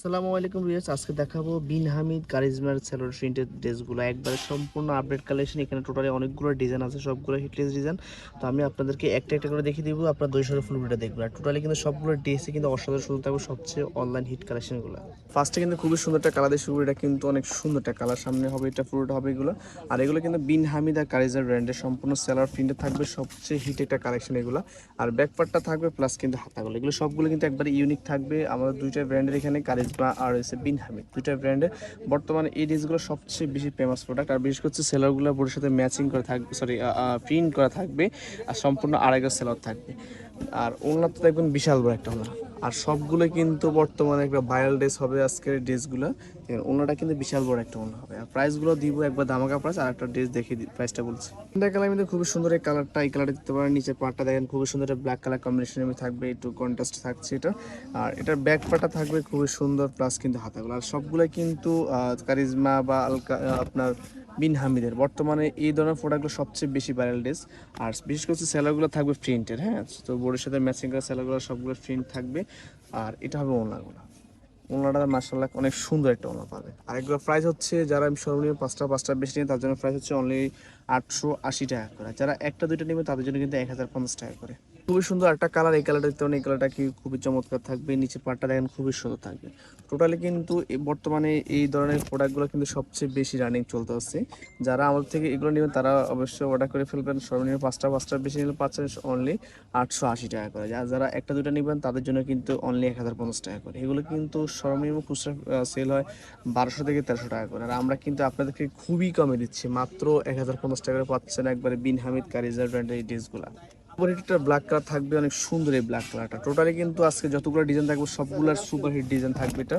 আসসালামু আলাইকুম রিয়াজ আজকে দেখাবো বিন হামিদ কারিজমার সেলোর প্রিন্টেড ড্রেসগুলো। একবারে সম্পূর্ণ আপডেট কালেকশন এখানে টোটালি অনেকগুলো ডিজাইন আছে, সবগুলো হিটলেস ডিজাইন তো আমি আপনাদেরকে একটা একটা করে দেখিয়ে দিব, আপনার দুইশো ফুল ভিডিও দেখবেন। আর টোটালি কিন্তু সবগুলো ড্রেসে কিন্তু অসাধারণ সুন্দর থাকবে সবচেয়ে অনলাইন হিট কালেকশনগুলো ফার্স্টে কিন্তু খুবই সুন্দর একটা কালার দিয়ে এটা কিন্তু অনেক সুন্দর একটা কালার সামনে হবে এটা পুরোটা হবে এগুলো। আর এগুলো কিন্তু বিন হামিদ আর কারিজার ব্র্যান্ডের সম্পূর্ণ সেলার প্রিন্টে থাকবে সবচেয়ে হিট একটা কালেকশন এগুলো। আর ব্যাক পার্টটা থাকবে প্লাস কিন্তু হাতাগুলো। এগুলো সবগুলো কিন্তু একবারে ইউনিক থাকবে। আমাদের দুইটা ব্র্যান্ডের এখানে কারিজমা আর হচ্ছে বিন হামিদ দুইটা ব্র্যান্ডে বর্তমানে এই ড্রেসগুলো সবচেয়ে বেশি ফেমাস প্রোডাক্ট আর বিশেষ করছে সেলারগুলো বোর্ডের সাথে ম্যাচিং করে থাকবে সরি প্রিন্ট করা থাকবে, আর সম্পূর্ণ আড়াইগো সেলার থাকবে। আর ওনার তো দেখবেন বিশাল বড় একটা ওনার আর সবগুলো কিন্তু বর্তমানে একটা ভাইরাল ড্রেস হবে আজকের ড্রেসগুলো ওনাটা কিন্তু বিশাল বড় একটা ওনা হবে। আর প্রাইসগুলো দিব একবার দামাকা প্রাইস আর একটা ড্রেস দেখে প্রাইসটা বলছি। এটা কালার কিন্তু খুবই সুন্দর এই কালারটা এই কালারটা দিতে পারেন, নিচের পার্টটা দেখেন, খুবই সুন্দর ব্ল্যাক কালার কম্বিনেশনের মধ্যে থাকবে, একটু কন্ট্রাস্ট থাকছে এটা। আর এটার ব্যাক পার্টটা থাকবে খুবই সুন্দর প্লাস কিন্তু হাতাগুলো। আর সবগুলো কিন্তু কারিজমা বা আলকা আপনার বিন হামিদের। বর্তমানে এই ধরনের প্রোডাক্টগুলো সবচেয়ে বেশি ভাইরাল ড্রেস আর বিশেষ করে সেলারগুলো থাকবে প্রিন্টের হ্যাঁ? তো বোর্ডের সাথে ম্যাচিং করা সেলারগুলো সবগুলো প্রিন্ট থাকবে। আর এটা হবে ওনাগুলো ওনাটা মার্শাল্লাহ অনেক সুন্দর একটা ওনা পাবে। আর এগুলো প্রাইস হচ্ছে যারা সর্বনিম্ন পাঁচটা পাঁচটা বেশি নিয়ে, তার জন্য প্রাইস হচ্ছে অনলি আটশো আশি টাকা করে। যারা একটা, দুইটা নেবে, তাদের জন্য কিন্তু এক হাজার পঞ্চাশ টাকা করে। খুবই সুন্দর একটা কালার এই কালারটা দেখতে এই কালারটা কি খুবই চমৎকার থাকবে নিচে পাটটা দেখেন খুবই সুন্দর থাকবে। টোটালি কিন্তু বর্তমানে এই ধরনের প্রোডাক্টগুলো কিন্তু সবচেয়ে বেশি রানিং চলতে আসছে যারা আমাদের থেকে এগুলো নেবেন, তারা অবশ্যই অর্ডার করে ফেলবেন। সর্বনিম্ন পাঁচটা পাঁচটা বেশি নিলে পাচ্ছেন অনলি আটশো আশি টাকা করে। আর যারা একটা দুটো নেবেন, তাদের জন্য কিন্তু অনলি এক হাজার পঞ্চাশ টাকা করে। এগুলো কিন্তু সর্বনিম্ন খুচরা সেল হয় বারোশো থেকে তেরোশো টাকা করে। আর আমরা কিন্তু আপনাদেরকে খুবই কমে দিচ্ছি, মাত্র এক হাজার পঞ্চাশ টাকা করে পাচ্ছেন একবারে বিন হামিদ কারিজার ব্র্যান্ডের এই ড্রেসগুলো সুপারহিটটা ব্ল্যাক কালার থাকবে, অনেক সুন্দর এই ব্ল্যাক কালারটা টোটালি কিন্তু আজকে যতগুলো ডিজাইন থাকবে, সবগুলোর সুপার হিট ডিজাইন থাকবে এটা।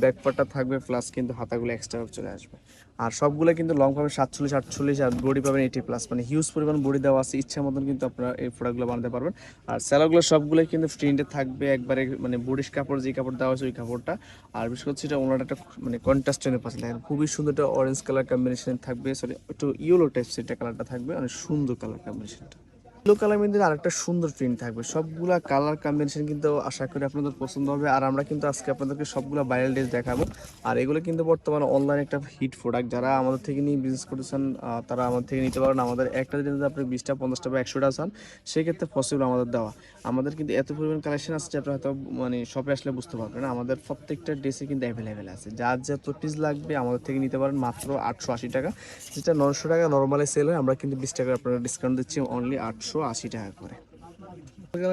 ব্যাক পার্টটা থাকবে প্লাস কিন্তু হাতাগুলো এক্সট্রা চলে আসবে। আর সবগুলো কিন্তু লং পাবেন সাতচল্লিশ, আটচল্লিশ, আর বডি পাবেন এইটি প্লাস মানে হিউজ পরিমাণ বডি দেওয়া আছে, ইচ্ছা মতন কিন্তু আপনারা এই প্রোডাক্টগুলো বানাতে পারবেন। আর স্যালাগুলো সবগুলো কিন্তু প্রিন্টে থাকবে, একবারে মানে বডির কাপড়, যে কাপড় দেওয়া আছে ওই কাপড়টা। আর বিশেষ করে সেটা ওনার একটা মানে কন্ট্রাস্টের পাচ্ছেন দেখেন, খুবই সুন্দর একটা অরেঞ্জ কালার কম্বিনেশন থাকবে। সরি একটু ইয়েলো টাইপ সেটা কালারটা থাকবে, অনেক সুন্দর কালার কম্বিনেশনটা ইয়েলো কালার মধ্যে আরেকটা সুন্দর প্রিন্ট থাকবে। সবগুলা কালার কম্বিনেশন কিন্তু আশা করি আপনাদের পছন্দ হবে। আর আমরা কিন্তু আজকে আপনাদেরকে সবগুলো ভাইরাল ড্রেস দেখাবো। আর এগুলো কিন্তু বর্তমানে অনলাইন একটা হিট প্রোডাক্ট যারা আমাদের থেকে নিয়ে বিজনেস করতেছেন তারা আমাদের থেকে নিতে পারেন। আমাদের একটা দিনে আপনি বিশটা, পঞ্চাশটা বা একশোটা চান, সেক্ষেত্রে পসিবল আমাদের দেওয়া। আমাদের কিন্তু এত পরিমাণ কালেকশন আসছে আপনারা হয়তো মানে শপে আসলে বুঝতে পারবেন আমাদের প্রত্যেকটা ড্রেসে কিন্তু অ্যাভেলেবেল আছে। যার যত পিস লাগবে, আমাদের থেকে নিতে পারেন মাত্র আটশো আশি টাকা। যেটা নশো টাকা নর্মালি সেল হয়, আমরা কিন্তু বিশ টাকা আপনারা ডিসকাউন্ট দিচ্ছি। অনলি আটশো আশি টাকা করে।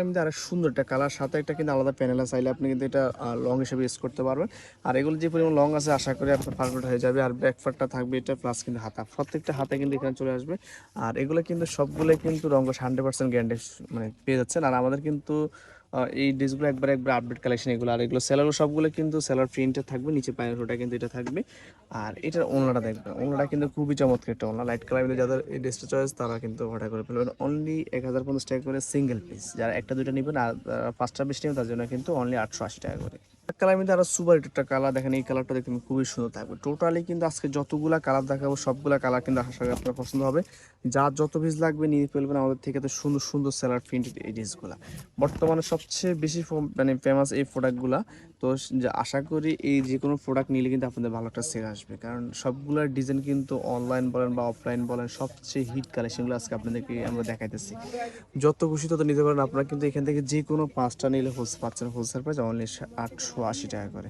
আমি আরেক সুন্দর একটা কালার সাথে একটা কিন্তু আলাদা প্যানেল আছে, চাইলে আপনি কিন্তু এটা লং হিসেবে ইউজ করতে পারবেন। আর এগুলো যে পরিমাণ লং আছে, আশা করি আপনার পারফেক্ট হয়ে যাবে। আর ব্যাকফারটা থাকবে, এটা প্লাস কিন্তু হাতা। প্রত্যেকটা হাতে কিন্তু এখানে চলে আসবে। আর এগুলো কিন্তু সবগুলোই কিন্তু রঙ হান্ড্রেড পার্সেন্ট গ্যারান্টি মানে পেয়ে যাচ্ছেন। আর আমাদের কিন্তু এই ড্রেসগুলো একবার একবার আপডেট কালেকশন এগুলো। আর এগুলো সেলারও সবগুলো কিন্তু সেলার প্রিন্টের থাকবে, নিচে পায়ের ওটা কিন্তু এটা থাকবে। আর এটার ওনাটা দেখবেন, ওনাটা কিন্তু খুবই চমৎকার একটা ওনা। লাইট কালার যাদের এই ড্রেসটা চয়েস তারা কিন্তু অর্ডার করে ফেলবেন। অনলি এক হাজার পঞ্চাশ টাকা করে সিঙ্গেল পিস যারা একটা, দুইটা নেবেন আর পাঁচটা বেশি নেবেন, তার জন্য কিন্তু অনলি আটশো আশি টাকা করে। কালার মধ্যে আরও সুপার একটা কালার দেখেন, এই কালারটা দেখতে খুবই সুন্দর থাকবে। টোটালি কিন্তু আজকে যতগুলা কালার দেখাবো, সবগুলা কালার কিন্তু আশা করি আপনার পছন্দ হবে। যার যত পিস লাগবে নিয়ে ফেলবেন আমাদের থেকে তো সুন্দর সুন্দর সেলার প্রিন্টেড এই ড্রেসগুলা বর্তমানে সবচেয়ে বেশি মানে ফেমাস এই প্রোডাক্টগুলা তো আশা করি এই যে কোনো প্রোডাক্ট নিলে কিন্তু আপনাদের ভালো একটা সেল আসবে। কারণ সবগুলোর ডিজাইন কিন্তু অনলাইন বলেন বা অফলাইন বলেন, সবচেয়ে হিট কালেকশনগুলো আজকে আপনাদেরকে আমরা দেখাইতেছি। যত খুশি তত নিতে পারেন। আপনারা কিন্তু এখান থেকে যে কোনো পাঁচটা নিলে হোলসেল পাচ্ছেন। হোলসেল প্রাইস অনলি আটশো আশি টাকা করে।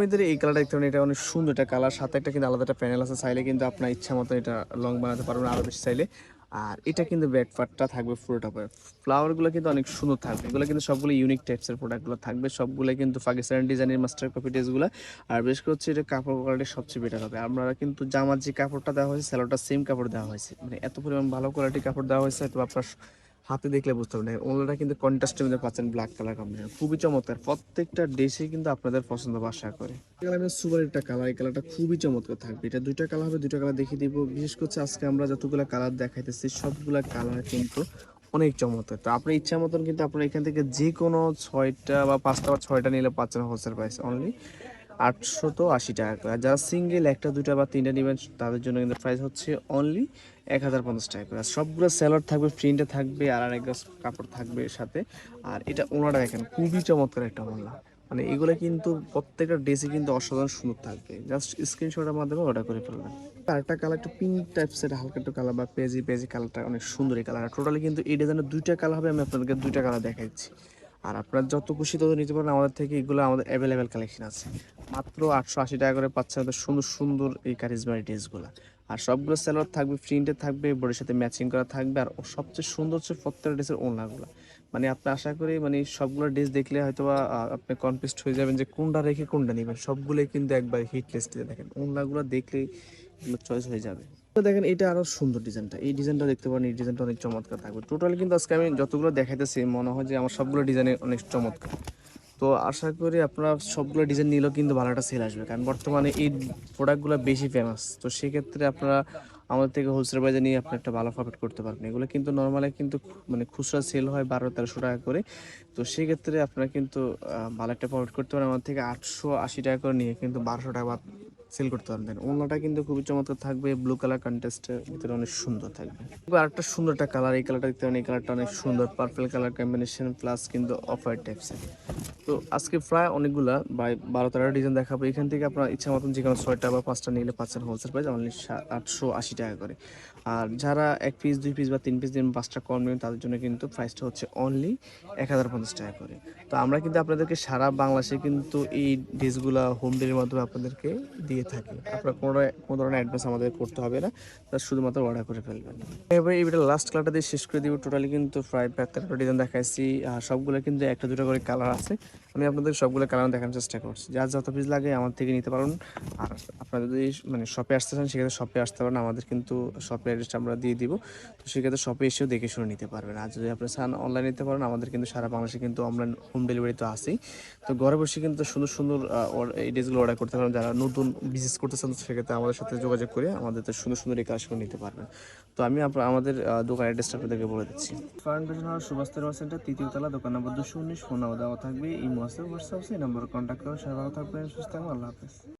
মধ্যে এই কালারটা এটা অনেক সুন্দর একটা কালার সাথে একটা কিন্তু আলাদা একটা প্যানেল আছে, চাইলে কিন্তু আপনার ইচ্ছা মতো এটা লং বানাতে বেশি চাইলে। আর এটা কিন্তু থাকবে ফ্লাওয়ারগুলো কিন্তু অনেক সুন্দর থাকবে, এগুলো কিন্তু সবগুলো ইউনিক টাইপসের প্রোডাক্টগুলো থাকবে, সবগুলো কিন্তু পাকিস্তানি ডিজাইনের মাস্টার আর বেশ এটা কোয়ালিটি সবচেয়ে বেটার হবে। আমরা কিন্তু জামার যে কাপড়টা দেওয়া হয়েছে স্যালোটা সেম কাপড় দেওয়া হয়েছে। মানে এত পরিমাণ ভালো কোয়ালিটির কাপড় দেওয়া হয়েছে, তো আপনার হাতে দেখলে বুঝতে পারবেন ওনারা কিন্তু কন্ট্রাস্টের মধ্যে পাচ্ছেন ব্ল্যাক কালার কম্বিনেশন খুবই চমৎকার। প্রত্যেকটা ড্রেসে কিন্তু আপনাদের পছন্দ বাসা করে। সুপার একটা কালার এই কালারটা খুবই চমৎকার থাকবে। এটা দুইটা কালার হবে, দুইটা কালার দেখিয়ে দিব। বিশেষ করছে আজকে আমরা যতগুলো কালার দেখাইতেছি, সবগুলা কালার কিন্তু অনেক চমৎকার। তো আপনার ইচ্ছা মতন কিন্তু আপনার এখান থেকে যে কোনো ছয়টা বা পাঁচটা বা ছয়টা নিলে পাচ্ছেন হোলসেল প্রাইস অনলি আটশো তো আশি টাকা করে। আর যারা সিঙ্গেল একটা দুটা বা তিনটা নেবেন, তাদের জন্য কিন্তু প্রাইস হচ্ছে অনলি এক হাজার পঞ্চাশ টাকা করে। আর সবগুলো স্যালাড থাকবে প্রিন্টে থাকবে, আর আরেক গাছ কাপড় থাকবে সাথে। আর এটা ওনারা দেখেন, খুবই চমৎকার একটা ওনা। মানে এগুলো কিন্তু প্রত্যেকটা ড্রেসই কিন্তু অসাধারণ সুন্দর থাকবে। জাস্ট স্ক্রিনশটের মাধ্যমে অর্ডার করে ফেলবেন। আরেকটা কালার একটু পিঙ্ক টাইপসের হালকা একটু কালার বা পেজি পেজি কালারটা অনেক সুন্দর এই কালার টোটালি কিন্তু এই ডিজাইনের দুইটা কালার হবে, আমি আপনাদেরকে দুইটা কালার দেখাচ্ছি। আর আপনার যত খুশি তত নিতে পারেন, আমাদের থেকে এগুলো আমাদের অ্যাভেলেবেল কালেকশন আছে। মাত্র আটশো আশি টাকা করে পাচ্ছেন আমাদের সুন্দর সুন্দর এই কারিজমারি ড্রেসগুলো আর সবগুলো সেলোয়ার থাকবে প্রিন্টে থাকবে বডির সাথে ম্যাচিং করা থাকবে, আর সবচেয়ে সুন্দর হচ্ছে প্রত্যেকটা ড্রেসের ওনাগুলো মানে আপনি আশা করি মানে সবগুলো ড্রেস দেখলে হয়তো বা আপনি কনফিউজড হয়ে যাবেন যে কোনটা রেখে কোনটা নেবেন। সবগুলোই কিন্তু একবার হিট লিস্টে দেখেন। ওনাগুলো দেখলেই চয়েস হয়ে যাবে। দেখেন এটা আরও সুন্দর ডিজাইনটা। এই ডিজাইনটা দেখতে পারেন, এই ডিজাইনটা অনেক চমৎকার থাকবে। টোটালি কিন্তু আজকে আমি যতগুলো দেখাইতেছি, মনে হয় যে আমার সবগুলো ডিজাইনে অনেক চমৎকার। তো আশা করি আপনারা সবগুলো ডিজাইন নিলেও কিন্তু ভালো একটা সেল আসবে, কারণ বর্তমানে এই প্রোডাক্টগুলো বেশি ফেমাস তো সেক্ষেত্রে আপনারা আমাদের থেকে হোলসেল বাজারে নিয়ে আপনি একটা ভালো প্রফিট করতে পারবেন। এগুলো কিন্তু নর্মালি কিন্তু মানে খুচরা সেল হয় বারো, তেরোশো টাকা করে। তো সেক্ষেত্রে আপনারা কিন্তু ভালো একটা প্রফিট করতে পারেন। আমাদের থেকে আটশো আশি টাকা করে নিয়ে কিন্তু বারোশো টাকা সেল করতে পারবেন। ওনাটা কিন্তু খুবই চমৎকার থাকবে ব্লু কালার কন্টেস্টের ভিতরে অনেক সুন্দর থাকবে। আর একটা সুন্দর একটা কালার এই কালারটা দেখতে পারেন এই কালারটা অনেক সুন্দর। পার্পল কালার কম্বিনেশন প্লাস কিন্তু অফ হোয়াইট টাইপসের তো আজকে প্রায় অনেকগুলা বাই বারো তেরোটা ডিজাইন দেখাবো। এখান থেকে আপনার ইচ্ছা মতন যে কোনো ছয়টা বা পাঁচটা নিলে পাচ্ছেন হোলসেল প্রাইস অনলি আটশো আশি টাকা করে। আর যারা এক পিস দুই পিস বা তিন পিস দিন পাঁচটা কম নেবেন, তাদের জন্য কিন্তু প্রাইসটা হচ্ছে অনলি এক হাজার পঞ্চাশ টাকা করে। তো আমরা কিন্তু আপনাদেরকে সারা বাংলাদেশে কিন্তু এই ড্রেসগুলো হোম ডেলিভারির মাধ্যমে আপনাদেরকে দিয়ে থাকি। আপনার কোনো কোনো ধরনের অ্যাডভান্স আমাদের করতে হবে না তার শুধুমাত্র অর্ডার করে ফেলবেন। এবার এই ভিডিও লাস্ট কালারটা দিয়ে শেষ করে দিব। টোটালি কিন্তু প্রায় প্যাকেটটা ডিজাইন দেখাইছি, আর সবগুলো কিন্তু একটা দুটো করে কালার আছে। আমি আপনাদের সবগুলো কালার দেখানোর চেষ্টা করছি। যার যত পিস লাগে আমার থেকে নিতে পারুন। আর আপনারা যদি মানে শপে আসতে চান সেক্ষেত্রে শপে আসতে পারেন। আমাদের কিন্তু শপের অ্যাড্রেসটা আমরা দিয়ে দিব। তো সেক্ষেত্রে শপে এসেও দেখে শুনে নিতে পারবেন। আর যদি আপনি চান অনলাইন নিতে পারেন আমাদের কিন্তু সারা বাংলাদেশে কিন্তু অনলাইন হোম ডেলিভারি তো আছেই। তো ঘরে বসে কিন্তু সুন্দর সুন্দর এই ড্রেসগুলো অর্ডার করতে পারেন। যারা নতুন বিজনেস করতে চান সেক্ষেত্রে আমাদের সাথে যোগাযোগ করে আমাদের তো সুন্দর সুন্দর এই কাজগুলো নিতে পারবেন। তো আমি আপনার আমাদের আহ, দোকান অ্যাড্রেসটা আপনাদেরকে বলে দিচ্ছি। পেশন হওয়ার সুভাষ সেন্টার তৃতীয় তলা দোকান নম্বর দুশো উনিশ ফোন দেওয়া থাকবে এই হোয়াটসঅ্যাপ হোয়াটসঅ্যাপ সেই নম্বরে কন্ট্যাক্ট করুন সবাই ভালো থাকবেন সুস্থ থাকবেন আল্লাহ হাফেজ।